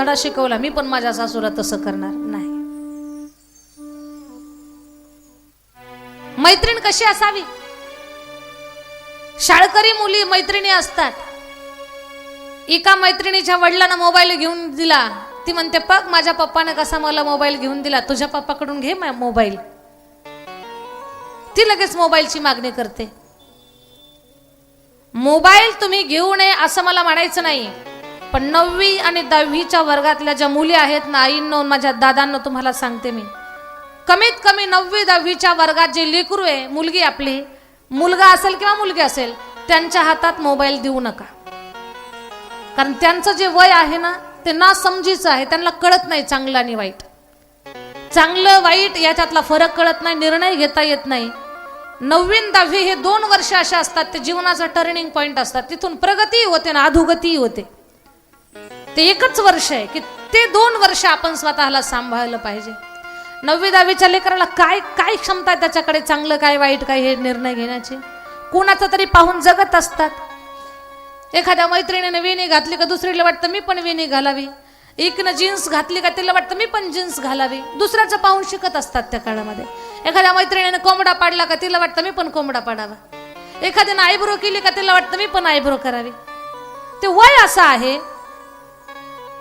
धडा शिकवला मी पण माझ्या सासूला तसं करणार नाही. मैत्रीण कशी असावी? शाळकरी मुली मैत्रिणी असतात. एका मैत्रिणीच्या वडिलांना मोबाईल घेऊन दिला. ती म्हणते पग माझ्या पप्पाने कसा मला मोबाईल घेऊन दिला. तुझ्या पप्पाकडून घे मोबाईल. ती लगेच मोबाईलची मागणी करते. मोबाईल तुम्ही घेऊ नये असं मला म्हणायचं नाही. पण नववी आणि दहावीच्या वर्गातल्या ज्या मुली आहेत ना आईंनो माझ्या दादांना तुम्हाला सांगते मी. कमीत कमी नववी दहावीच्या वर्गात जे लेकरू आहे मुलगी आपली मुलगा असेल किंवा मुलगी असेल त्यांच्या हातात मोबाईल देऊ नका. कारण त्यांचं जे वय आहे ना ते ना समजीचं आहे त्यांना कळत नाही चांगलं आणि वाईट. चांगलं वाईट याच्यातला फरक कळत नाही निर्णय घेता येत नाही. नववी दहावी हे दोन वर्ष असे असतात ते जीवनाचा टर्निंग पॉईंट असतात. तिथून प्रगतीही होते ना अधोगतीही होते. ते एकच वर्ष आहे की ते दोन वर्ष आपण स्वतःला सांभाळलं पाहिजे. नववी दहावीच्या लेकराला काय काय क्षमता आहे त्याच्याकडे? चांगलं काय वाईट काय हे निर्णय घेण्याचे? कुणाचं तरी पाहून जगत असतात. एखाद्या मैत्रिणीने वेणी घातली का दुसरीला वाटतं मी पण वेणी घालावी. एकनं जीन्स घातली का तिला वाटतं मी पण जीन्स घालावी. दुसऱ्याचं पाहून शिकत असतात त्या काळामध्ये. एखाद्या मैत्रिणीने कोंबडा पाडला का तिला वाटतं मी पण कोंबडा पाडावा. एखाद्यानं आयब्रो केली का तिला वाटतं मी पण आयब्रो करावी. ते वय असं आहे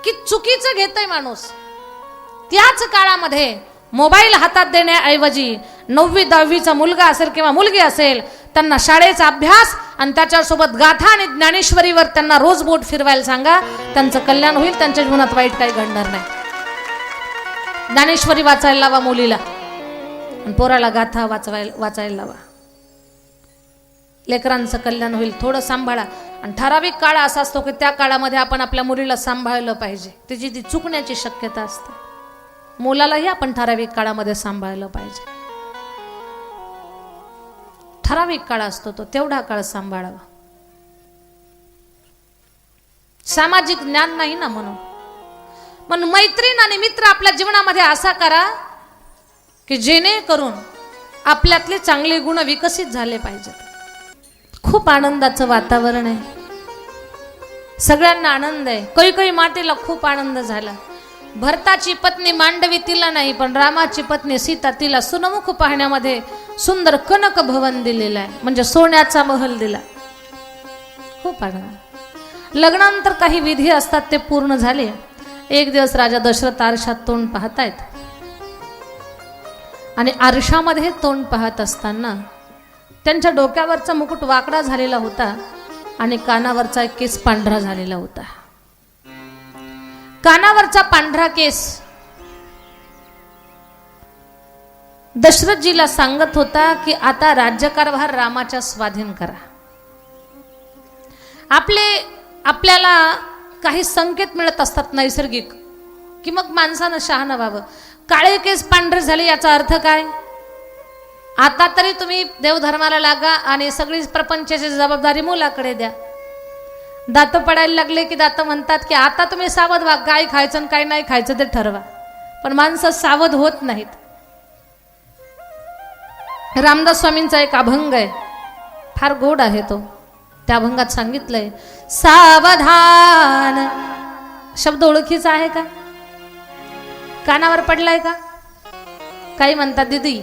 की चुकीचं घेतय माणूस. त्याच काळामध्ये मोबाईल हातात देण्याऐवजी नववी दहावीचा मुलगा असेल किंवा मुलगी असेल त्यांना शाळेचा अभ्यास आणि त्याच्यासोबत गाथा आणि ज्ञानेश्वरीवर त्यांना रोज बोट फिरवायला सांगा त्यांचं कल्याण होईल त्यांच्या जीवनात वाईट काही घडणार नाही. ज्ञानेश्वरी वाचायला लावा मुलीला आणि पोराला गाथा वाचवायला वाचायला लावा. लेकरांचं कल्याण होईल. थोडं सांभाळा. आणि ठराविक काळ असा असतो की त्या काळामध्ये आपण आपल्या मुलीला सांभाळलं पाहिजे. तिची ती चुकण्याची शक्यता असते. मुलालाही आपण ठराविक काळामध्ये सांभाळलं पाहिजे. ठराविक काळ असतो तो तेवढा काळ सांभाळावा. सामाजिक ज्ञान नाही ना म्हणून. म्हणून मैत्रीण आणि मित्र आपल्या जीवनामध्ये असा करा की जेणेकरून आपल्यातले चांगले गुण विकसित झाले पाहिजेत. खूप आनंदाचं वातावरण आहे. सगळ्यांना आनंद आहे. काही काही मातेला खूप आनंद झाला. भरताची पत्नी मांडवी तिला नाही पण रामाची पत्नी सीता तिला सुनमुख पाहण्यामध्ये सुंदर कनक भवन दिलेलं आहे. म्हणजे सोन्याचा महल दिला. खूप आनंद. लग्नानंतर काही विधी असतात ते पूर्ण झाले. एक दिवस राजा दशरथ आरशात तोंड पाहतायत. आणि आरशामध्ये तोंड पाहत असताना त्यांच्या डोक्यावरचा मुकुट वाकडा झालेला होता आणि कानावरचा एक केस पांढरा झालेला होता. कानावरचा पांढरा केस दशरथजीला सांगत होता की आता राज्यकारभार रामाच्या स्वाधीन करा. आपले आपल्याला काही संकेत मिळत असतात नैसर्गिक की मग माणसानं शहाणं व्हावं. काळे केस पांढरे झाले याचा अर्थ काय? आता तरी तुम्ही देवधर्माला लागा आणि सगळी प्रपंचाची जबाबदारी मुलाकडे द्या. दात पडायला लागले की दात म्हणतात की आता तुम्ही सावध व्हा काय खायचं आणि काय नाही खायचं ते ठरवा. पण माणसं सावध होत नाहीत. रामदास स्वामींचा एक अभंग आहे. फार गोड आहे तो. त्या अभंगात सांगितलंय सावधान. शब्द ओळखीचा आहे का? कानावर पडलाय का? काही म्हणतात दिदी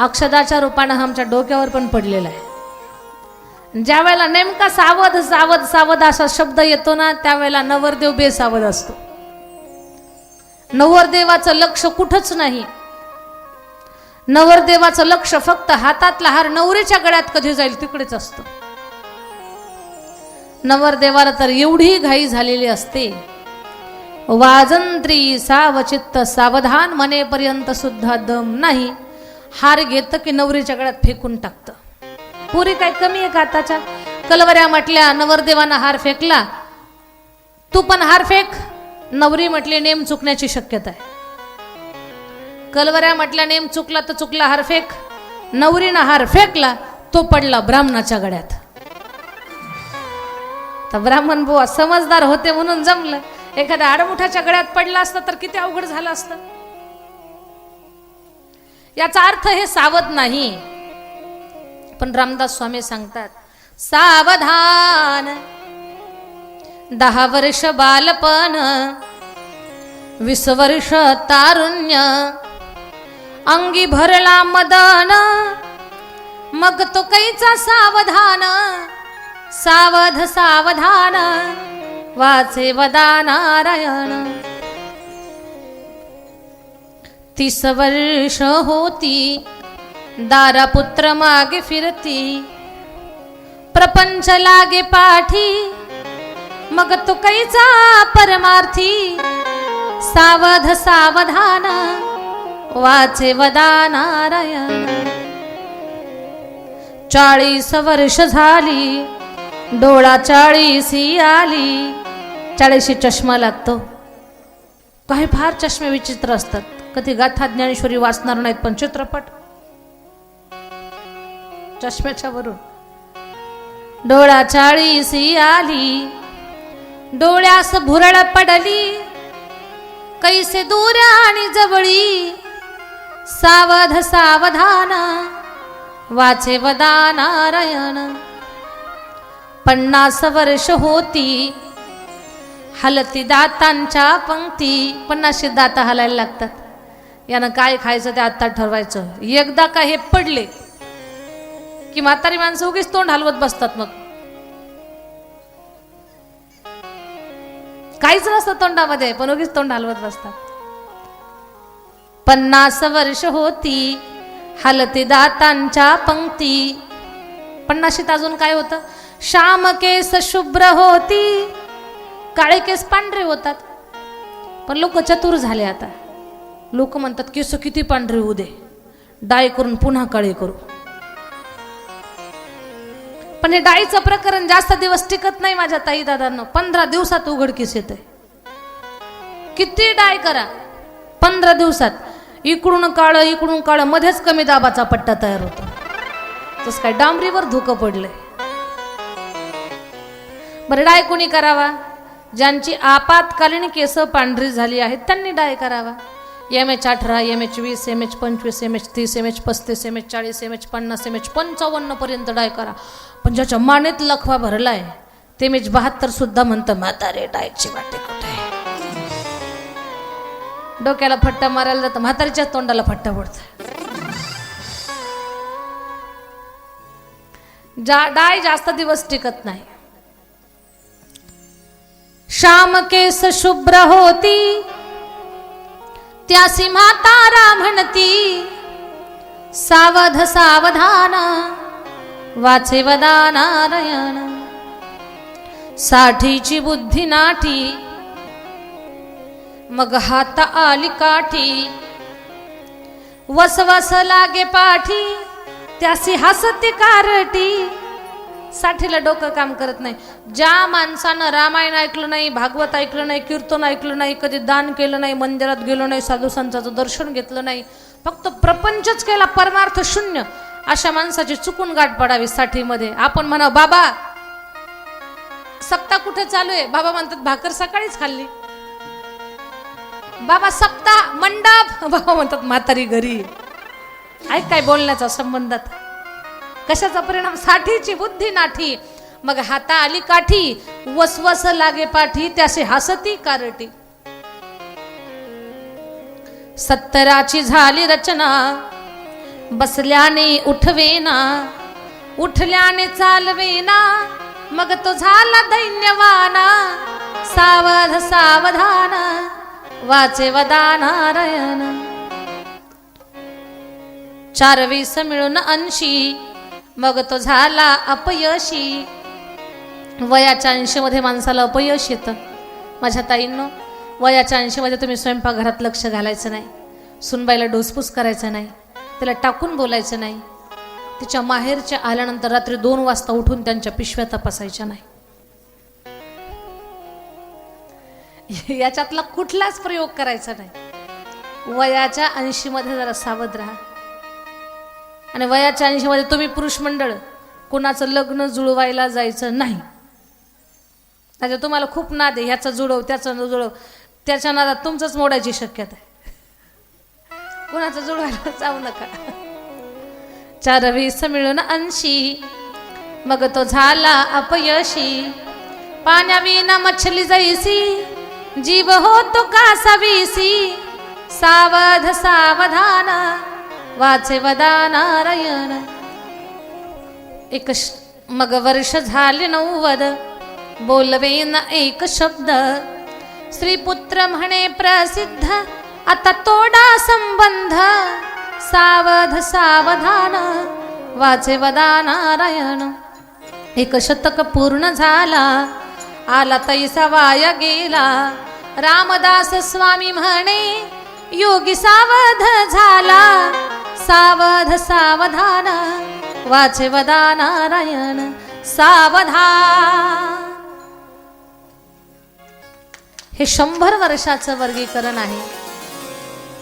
अक्षदाच्या रूपानं आमच्या डोक्यावर पण पडलेला आहे. ज्या वेळेला नेमका सावध सावध सावध असा शब्द येतो ना त्यावेळेला नवरदेव बेसावध असतो. नवरदेवाचं लक्ष कुठंच नाही. नवरदेवाचं लक्ष फक्त हातातला हार नवरीच्या गळ्यात कधी जाईल तिकडेच असतं. नवरदेवाला तर एवढी घाई झालेली असते. वाजंत्री सावचित्त सावधान मनेपर्यंत सुद्धा दम नाही. हार घेतं की नवरीच्या गळ्यात फेकून टाकतं. पुरी काय कमी आहे का आताच्या? कलवऱ्या म्हटल्या नवरदेवानं हार फेकला. तू पण हार फेक. नवरी म्हटली नेम चुकण्याची शक्यता आहे. कलवऱ्या म्हटल्या नेम चुकला तर चुकला हार फेक. नवरीनं हार फेकला तो पडला ब्राह्मणाच्या गळ्यात तर ब्राह्मण बुवा समजदार होते म्हणून जमलं. एखाद्या आडमुठाच्या गळ्यात पडला असतं तर किती अवघड झालं असतं. याचा अर्थ हे सावध नाही. पण रामदास स्वामी सांगतात सावधान. दहा वर्ष बालपण वीस वर्ष तारुण्य. अंगी भरला मदन मग तो कैचा सावधान? सावध सावधान वाचे वदा नारायण. तीस वर्ष होती. दारापुत्र मागे फिरती. प्रपंच लागे पाठी. मग तो कैचा परमार्थी. सावध सावधान वाचे वदा नारायण. चाळीस वर्ष झाली. डोळा चाळीसी आली. चाळीशी चष्मा लागतो. काही फार चष्मे विचित्र असतात. कधी गाथा ज्ञानेश्वरी वाचणार नाहीत पण चित्रपट. चष्म्याच्या वरून. डोळा चाळीसी आली. डोळ्यास भुरळ पडली. कैसे दूर आणि जवळी. सावध सावधान. वाचे वदा नारायण पन्नास वर्ष होती. हलती दातांच्या पंक्ती. पन्नासशे दाता हलायला लागतात. यानं काय खायचं ते आत्ता ठरवायचं. एकदा का हे पडले की म्हातारी माणसं उगीच तोंड हलवत बसतात मग. काहीच नसतं तोंडामध्ये पण उगीच तोंड हलवत बसतात. पन्नास वर्ष होती हलती दातांच्या पंक्ती. पन्नाशीत अजून काय होतं? श्याम केस शुभ्र होती काळे केस पांढरे होतात. पण लोक चतुर झाले आता. लोक म्हणतात केस किती पांढरे होऊ दे. डाय करून पुन्हा काळे करू. पण हे डाळीचं प्रकरण जास्त दिवस टिकत नाही माझ्या ताई दादांना पंधरा दिवसात उघडकीस येते किती डाय करा. पंधरा दिवसात. इकडून काळ इकडून काळ मध्येच कमी दाबाचा पट्टा तयार होतो. तस काय डांबरीवर धुकं पडलंय. बरं डाय कोणी करावा? ज्यांची आपत्कालीन केस पांढरी झाली आहेत त्यांनी डाय करावा. एम एच अठरा एम एच वीस एम एच पंचवीस एम एच तीस एम एच पस्तीस एम एच चाळीस एम एच पन्नास एम एच पंचावन्न पर्यंत डाय करा. पण ज्याच्या मानेत लखवा भरलाय ते एम एच बहात्तर सुद्धा म्हणतं म्हातारे डायची वाटे कुठे? डोक्याला फट्टा मारायला जातं म्हातारीच्या तोंडाला फट्टा पडत जा डाय जास्त दिवस टिकत नाही. श्याम केस शुभ्र होती त्यासी म्हातारा म्हणती सावध सावधान वाचे वदा नारायण. साठीची बुद्धी नाठी मग हात आली काठी. वसवस लागे पाठी त्यासी हसते कारटी. साठीला डोकं काम करत नाही. ज्या माणसानं रामायण ऐकलं नाही भागवत ऐकलं नाही कीर्तन ऐकलं नाही कधी दान केलं नाही मंदिरात गेलो नाही साधू संतांचं दर्शन घेतलं नाही फक्त प्रपंचच केला परमार्थ शून्य अशा माणसाची चुकून गाठ पडावी साठीमध्ये. आपण म्हणा बाबा सप्ताह कुठे चालू आहे? बाबा म्हणतात भाकर सकाळीच खाल्ली. बाबा सप्ताह मंडप? बाबा म्हणतात म्हातारी घरी ऐक काय बोलण्याचा संबंधात कशाचा परिणाम? साठीची बुद्धी नाठी. मग हाता आली काठी वसवस लागे पाठी त्याशी हसती कारटी. सत्तराची झाली रचना बसल्याने उठवेना उठल्याने चालवेना मग तो झाला दैन्यवाना सावध सावधान वाचे वदा नारायण चार मिळून ऐंशी मग तो झाला अपयशी. वयाच्या ऐंशीमध्ये माणसाला अपयश येतं. माझ्या ताईंनो वयाच्या ऐंशीमध्ये तुम्ही स्वयंपाकघरात लक्ष घालायचं नाही. सुनबाईला डोसपूस करायचं नाही. तिला टाकून बोलायचं नाही. तिच्या माहेरच्या आल्यानंतर रात्री दोन वाजता उठून त्यांच्या पिशव्या तपासायच्या नाही. याच्यातला कुठलाच प्रयोग करायचा नाही. वयाच्या ऐंशीमध्ये जरा सावध राहा. आणि वयाच्या ऐंशीमध्ये तुम्ही पुरुष मंडळ कुणाचं लग्न जुळवायला जायचं नाही. त्याच्या तुम्हाला खूप नाद आहे ह्याचं जुळव त्याचं जुळव. त्याच्या नादात तुमचंच मोडायची शक्यता आहे. कुणाचं जुळवायला जाऊ नका. चार वीस मिळून मग तो झाला अपयशी. पाण्याविना मच्छली जैसी जीव होतो का सवीसी. सावध सावधान वाचे वदा नारायण एक श- मग वर्ष झाले नव्वद बोलवे एक शब्द. श्रीपुत्र म्हणे प्रसिद्ध. आता तोडा संबंध. सावध सावधान. वाचे वदा नारायण एक शतक पूर्ण झाला. आला तैसा वाया गेला. रामदास स्वामी म्हणे योगी सावध झाला. सावध सावधान वाचे वदा नारायण सावधान हे शंभर वर्षाचं वर्गीकरण आहे.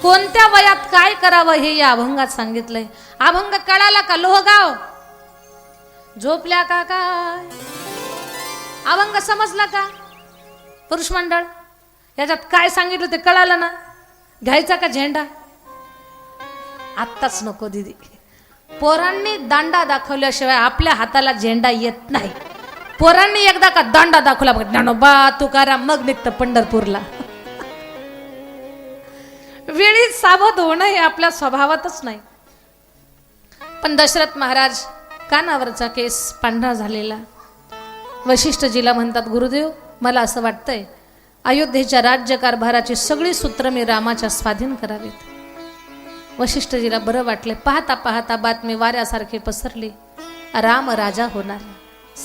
कोणत्या वयात काय करावं हे या अभंगात सांगितलंय? अभंग कळाला का? लोहगाव झोपल्या का काय? अभंग समजला का? पुरुष मंडळ याच्यात काय सांगितलं ते कळालं ना? घ्यायचा का झेंडा? आत्ताच नको दिदी. पोरांनी दांडा दाखवल्याशिवाय आपल्या हाताला झेंडा येत नाही. पोरांनी एकदा का दांडा दाखवला बघ ज्ञानोबा तुकाराम मग निघतं पंढरपूरला. वेळीच सावध होणं हे आपल्या स्वभावातच नाही. पण दशरथ महाराज कानावरचा केस पांढरा झालेला. वशिष्ठजीला म्हणतात गुरुदेव मला असं वाटतंय अयोध्येच्या राज्यकारभाराची सगळी सूत्र मी रामाच्या स्वाधीन करावीत. वशिष्ठजीला बरं वाटले. पाहता पाहता बातमी वाऱ्यासारखे पसरली. राम राजा होणार.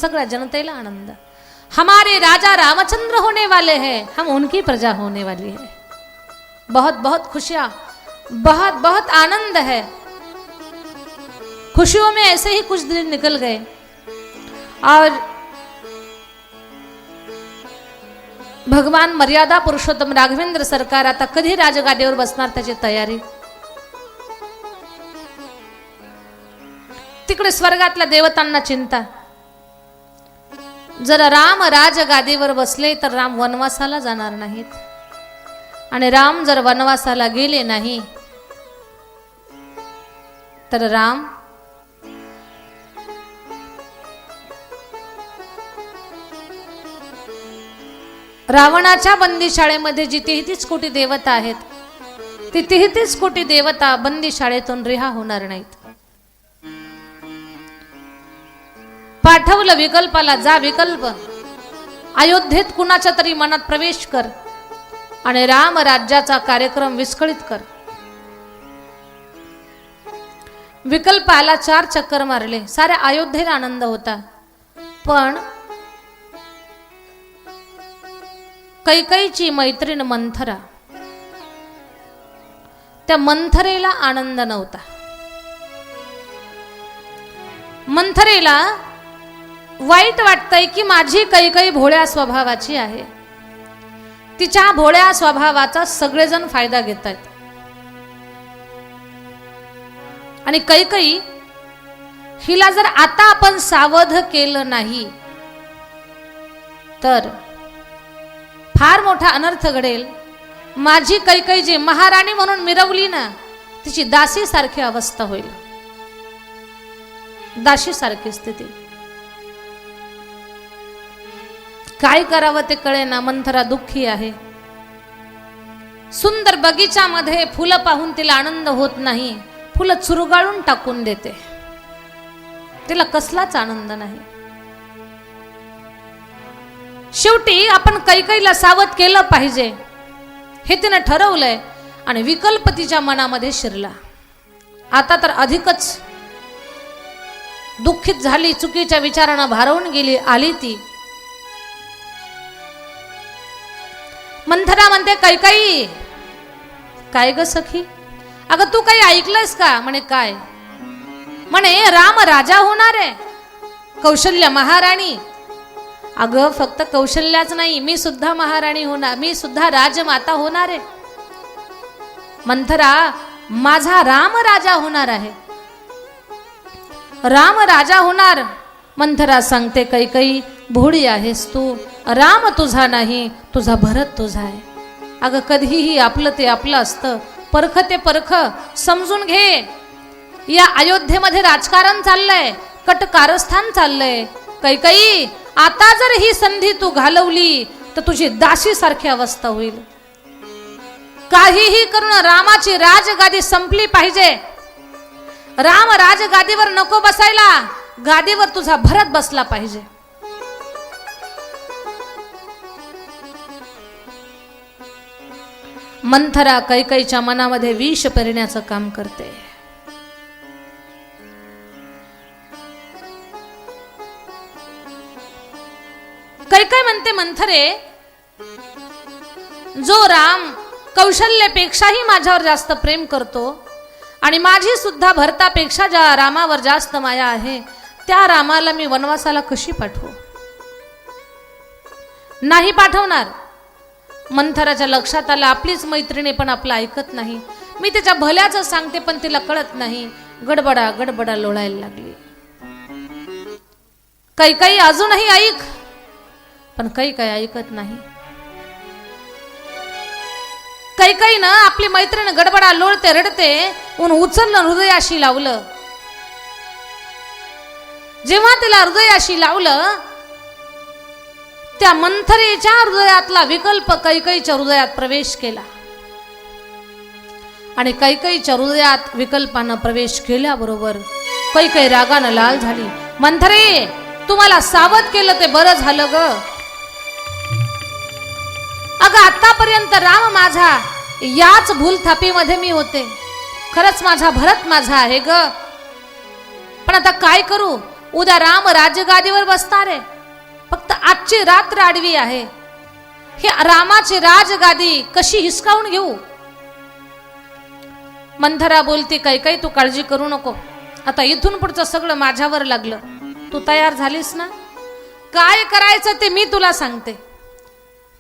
सगळ्या जनतेला आनंद. हमारे राजा रामचंद्र होने वाले हैं. हम उनकी प्रजा होने वाली है. बहुत बहुत खुशियां. बहुत बहुत आनंद है. खुशियों में ऐसे ही कुछ दिन निकल गए. और भगवान मर्यादा पुरुषोत्तम राघवेंद्र सरकार आता कधी राजगाडीवर बसणार त्याची तयारी? स्वर्गातल्या देवतांना चिंता. जर राम राजगादीवर बसले तर राम वनवासाला जाणार नाहीत. आणि राम जर वनवासाला गेले नाही तर राम रावणाच्या बंदीशाळेमध्ये जी तेहतीस कोटी देवता आहेत ती तेहतीस कोटी देवता बंदीशाळेतून रिहा होणार नाहीत. पाठवलं विकल्पाला जा विकल्प. अयोध्येत कुणाच्या तरी मनात प्रवेश कर आणि राम राज्याचा कार्यक्रम विस्कळीत कर. विकल्पाला चार चक्कर मारले. साऱ्या अयोध्येला आनंद होता. पण कैकईची मैत्रीण मंथरा. त्या मंथरेला आनंद नव्हता. मंथरेला वाईट वाटतंय की माझी कैकई भोळ्या स्वभावाची आहे. तिच्या भोळ्या स्वभावाचा सगळेजण फायदा घेत आहेत आणि कैकई हिला जर आता आपण सावध केलं नाही तर फार मोठा अनर्थ घडेल. माझी कैकई जी महाराणी म्हणून मिरवली ना तिची दासी सारखी अवस्था होईल. दाशी सारखी स्थिती. काय करावं ते कळे ना मंथरा दुःखी आहे. सुंदर बगीचामध्ये फुलं पाहून तिला आनंद होत नाही. फुलं चुरगाळून टाकून देते. तिला कसलाच आनंद नाही. शेवटी आपण कैकईला सावध केलं पाहिजे. हे तिनं ठरवलंय आणि विकल्प तिच्या मनामध्ये शिरला. आता तर अधिकच दुःखित झाली चुकीच्या विचारानं भारावून गेली आली ती. मंथरा म्हणते कैकाई काय? ग सखी? अगं तू काही ऐकलंयस का? म्हणे काय? म्हणे राम राजा होणार आहे कौशल्य महाराणी. अगं फक्त कौशल्याच नाही मी सुद्धा महाराणी होणार मी सुद्धा राजमाता होणार आहे. मंथरा माझा राम राजा होणार आहे. राम राजा होणार मंथरा सांगते कैकई भोळी आहेस तू राम तुझा नाही तुझा भरत तुझा आहे. अगं कधीही आपलं ते आपलं असतं. परख ते परख समजून घे. या अयोध्येमध्ये राजकारण चाललंय कट कारस्थान चाललंय. कैकई आता जर ही संधी तू घालवली तर तुझी दासी सारखी अवस्था होईल. काहीही करून रामाची राजगादी संपली पाहिजे. राम राजगादीवर नको बसायला गादीवर तुझा भरत बसला पाहिजे. मंथरा कैकईच्या मनामध्ये विष पेरण्याचं काम करते. कैकई म्हणते मंथरे जो राम कौशल्यपेक्षाही माझ्यावर जास्त प्रेम करतो आणि माझी सुद्धा भरतापेक्षा ज्या रामावर जास्त माया आहे त्या रामाला मी वनवासाला कशी पाठवू? नाही पाठवणार. मंथराच्या लक्षात आलं आपलीच मैत्रिणी पण आपलं ऐकत नाही. मी त्याच्या भल्याचं सांगते पण तिला कळत नाही. गडबडा गडबडा लोळायला लागली. काही काही अजूनही ऐक पण काही काही ऐकत नाही. काही काही ना आपली मैत्रीण गडबडा लोळते रडते ऊन उचललं हृदयाशी लावलं. जेव्हा तिला हृदयाशी लावलं त्या मंथरेच्या हृदयातला विकल्प कैकईच्या हृदयात प्रवेश केला. आणि कैकईच्या हृदयात विकल्पानं प्रवेश केल्याबरोबर कैकई रागानं लाल झाली. मंथरे तुम्हाला सावध केलं ते बरं झालं ग. अगं आतापर्यंत राम माझा याच भूलथापीमध्ये मी होते. खरंच माझा भरत माझा आहे ग. पण आता काय करू? उद्या राम राजगादीवर बसणार आहे फक्त आजची रात्र आडवी आहे. हे रामाची राजगादी कशी हिसकावून घेऊ? मंथरा बोलते काही काही तू काळजी करू नको. आता इथून पुढचं सगळं माझ्यावर लागलं. तू तयार झालीस ना? काय करायचं ते मी तुला सांगते.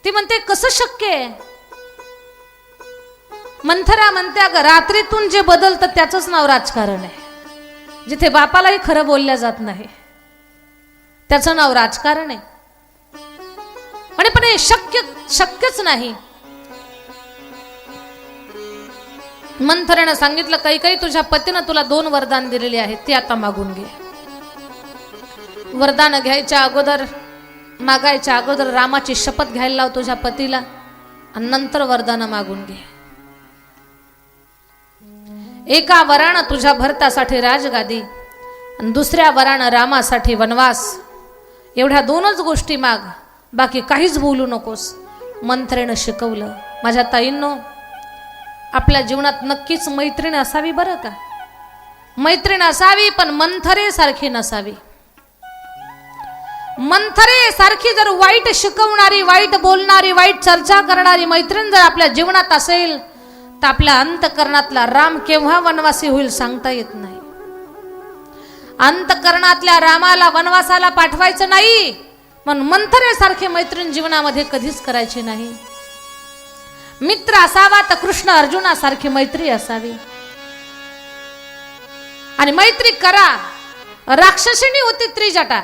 ती म्हणते कसं शक्य आहे? मंथरा म्हणते अगं रात्रीतून जे बदलतं त्याचंच नाव राजकारण आहे. जिथे बापालाही खरं बोलल्या जात नाही. त्याचं नाव राजकारण आहे. म्हणे पण हे शक्य शक्यच नाही. मंथरेनं सांगितलं काही काही तुझ्या पतीनं तुला दोन वरदान दिलेली आहेत ते आता मागून घे. वरदान घ्यायच्या अगोदर मागायच्या अगोदर रामाची शपथ घ्यायला लाव तुझ्या पतीला आणि नंतर वरदान मागून घे. एका वरानं तुझ्या भरतासाठी राजगादी आणि दुसऱ्या वरानं रामासाठी वनवास. एवढ्या दोनच गोष्टी माग. बाकी काहीच बोलू नकोस. मंत्रेनं शिकवलं. माझ्या ताईंनो आपल्या जीवनात नक्कीच मैत्रीण असावी बरं का? मैत्रीण असावी पण मंथरेसारखी नसावी. मंथरे सारखी जर वाईट शिकवणारी वाईट बोलणारी वाईट चर्चा करणारी मैत्रीण जर आपल्या जीवनात असेल तर आपल्या अंतकरणातला राम केव्हा वनवासी होईल सांगता येत नाही. अंतकरणातल्या रामाला वनवासाला पाठवायचं नाही. पण मंथरेसारखे मैत्रीण जीवनामध्ये कधीच करायची नाही. मित्र असावा तर कृष्ण अर्जुनासारखी मैत्री असावी. आणि मैत्री करा. राक्षसिणी होती त्रिजटा.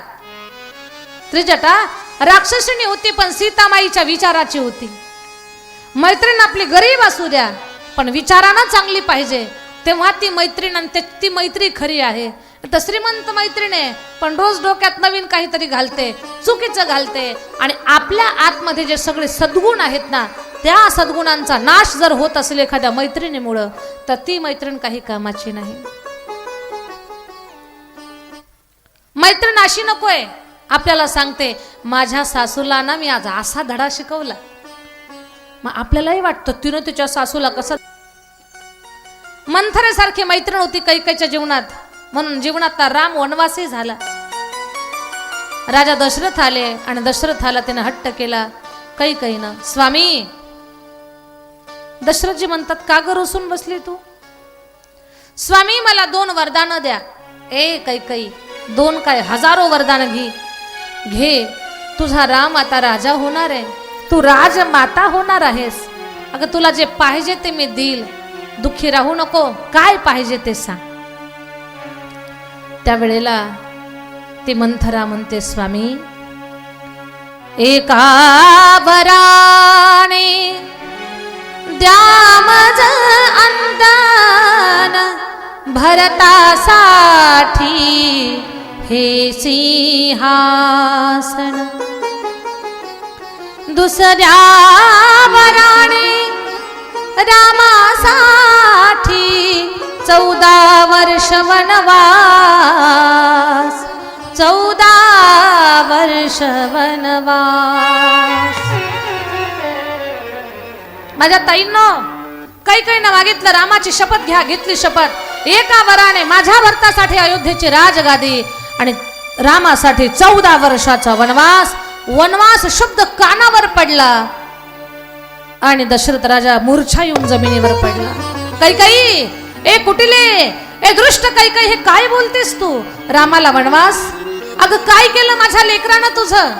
त्रिजटा राक्षसिणी होती पण सीतामाईच्या विचाराची होती. मैत्रीण आपली गरीब असू द्या पण विचारानं चांगली पाहिजे. तेव्हा ती मैत्रीण आणि ते- ती मैत्री खरी आहे. तर श्रीमंत मैत्रीण आहे पण रोज डोक्यात नवीन काहीतरी घालते चुकीचं घालते. आणि आपल्या आतमध्ये जे सगळे सद्गुण आहेत ना त्या सद्गुणांचा नाश जर होत असेल एखाद्या मैत्रिणीमुळं तर ती मैत्रीण काही कामाची नाही. मैत्रीण अशी नकोय आपल्याला सांगते माझ्या सासूला ना मी आज असा धडा शिकवला. मग आपल्यालाही वाटतं तिनं तिच्या सासूला कसं मंथरेसारखी मैत्रीण होती कैकईच्या जीवनात. म्हणून जीवनात राम वनवासी झाला. राजा दशरथ आले आणि दशरथाला त्याने हट्ट केला. कैकईनं स्वामी दशरथजी म्हणतात का ग रुसून बसली तू? स्वामी मला दोन वरदान द्या. ए कैकई दोन काय हजारो वरदान घे. घे तुझा राम आता राजा होणार आहे. तू राजमाता होणार आहेस. अगं तुला जे पाहिजे ते मी देईल. दुःखी राहू नको. काय पाहिजे ते सांग. त्यावेळेला ती मंथरा म्हणते स्वामी एका वराने द्या मज अंदान भरतासाठी हे सिंहासन. दुसऱ्या वराने रामासाठी चौदा वर्ष वनवास चौदा वर्ष वनवास. माझ्या ताईंनो काही काही ना मागितलं रामाची शपथ घ्या घेतली शपथ. एका वराने माझ्या भरतासाठी अयोध्येची राजगादी आणि रामासाठी चौदा वर्षाचा वनवास. वनवास शब्द कानावर पडला. आणि दशरथ राजा मूर्छा येऊन जमिनीवर पडला. काही काही ए कुटिले ए दृष्ट काही काही हे काय बोलतेस तू? रामाला वनवास? अगं काय केलं माझ्या लेकरानं तुझं?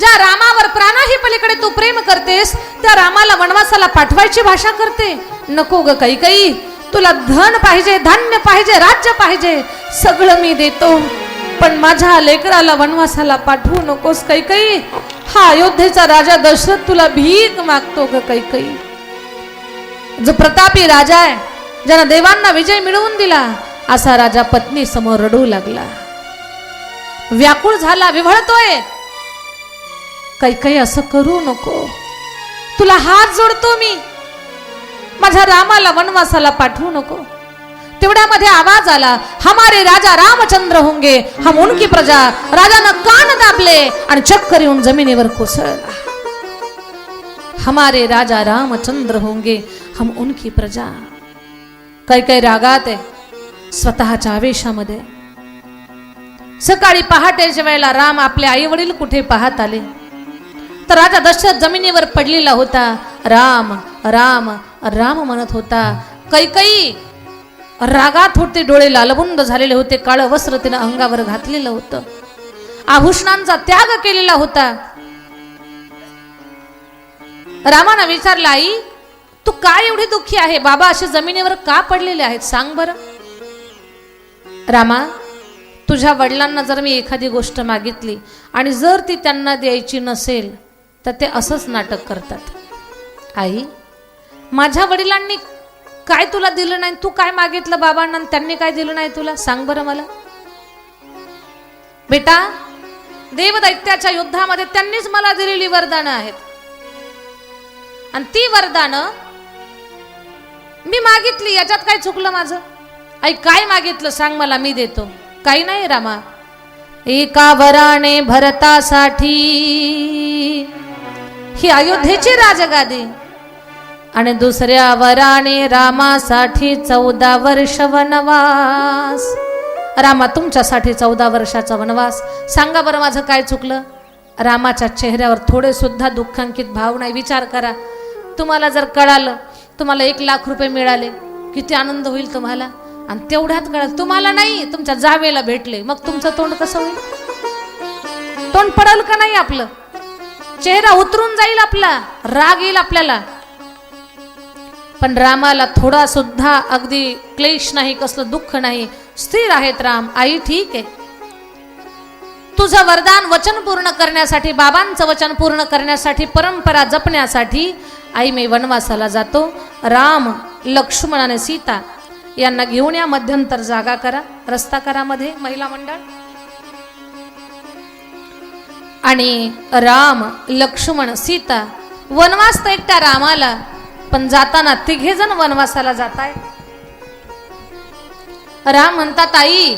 ज्या रामावर प्राणाही पलीकडे तू प्रेम करतेस त्या रामाला वनवासाला पाठवायची भाषा करते. नको ग काही काही. तुला धन पाहिजे धान्य पाहिजे राज्य पाहिजे सगळं मी देतो. पण माझ्या लेकराला वनवासाला पाठवू नकोस काही काही. हा अयोध्येचा राजा दशरथ तुला भीक मागतो ग काही काही. जो प्रतापी राजा आहे ज्यानं देवांना विजय मिळवून दिला असा राजा पत्नी समोर रडू लागला. व्याकुळ झाला विव्हळतोय काही काही असं करू नको. तुला हात जोडतो मी. माझ्या रामाला वनवासाला पाठवू नको. तेवढ्यामध्ये आवाज आला हमारे राजा रामचंद्र होंगे हम उनकी प्रजा राजानं कान दाबले आणि चक्कर येऊन जमिनीवर कोसळला. हमारे राजा रामचंद्र होंगे हम उनकी प्रजा. काही काही रागात आहे स्वतःच्या आवेशामध्ये. सकाळी पहाटेच्या वेळेला राम आपले आई वडील कुठे पाहत आले? तर राजा दशरथ जमिनीवर पडलेला होता. राम राम राम म्हणत होता कैकई रागात होते डोळे लालबुंद झालेले होते काळं वस्त्र तिनं अंगावर घातलेलं होतं. आभूषणांचा त्याग केलेला होता. रामानं विचारलं आई तू काय एवढी दुःखी आहे? बाबा असे जमिनीवर का पडलेले आहेत? सांग बरं. रामा तुझ्या वडिलांना जर मी एखादी गोष्ट मागितली आणि जर ती त्यांना द्यायची नसेल तर ते असंच नाटक करतात. आई माझ्या वडिलांनी काय तुला दिलं नाही? तू काय मागितलं बाबांना आणि त्यांनी काय दिलं नाही तुला? सांग बरं मला. बेटा देवदैत्याच्या युद्धामध्ये त्यांनीच मला दिलेली वरदानं आहेत. आणि ती वरदानं मी मागितली याच्यात काय चुकलं माझं? आई काय मागितलं सांग मला मी देतो. काही नाही रामा. एका वराने भरतासाठी ही अयोध्येची राजगादी. आणि दुसऱ्या वराने रामासाठी चौदा वर्ष वनवास. रामा तुमच्यासाठी चौदा वर्षाचा वनवास. सांगा बरं माझं काय चुकलं? रामाच्या चेहऱ्यावर थोडे सुद्धा दुःखांकित भाव नाही. विचार करा. तुम्हाला जर कळालं तुम्हाला एक लाख रुपये मिळाले किती आनंद होईल तुम्हाला? आणि तेवढ्यात कळाल तुम्हाला नाही तुमच्या जावेला भेटले. मग तुमचं तोंड कसं होईल? तोंड पडल का नाही आपलं? चेहरा उतरून जाईल आपला राग येईल आपल्याला. पण रामाला थोडा सुद्धा अगदी क्लेश नाही कसलं दुःख नाही. स्थिर आहेत राम आई ठीक आहे. तुझं वरदान वचन पूर्ण करण्यासाठी बाबांचं वचन पूर्ण करण्यासाठी परंपरा जपण्यासाठी आई मी वनवासाला जातो. राम लक्ष्मण आणि सीता यांना घेऊन या मध्यंतर जागा करा. रस्ता करा मध्ये महिला मंडळ. आणि राम लक्ष्मण सीता वनवास तर एकट्या रामाला पण जाताना तिघे जण वनवासाला जात राम म्हणतात आई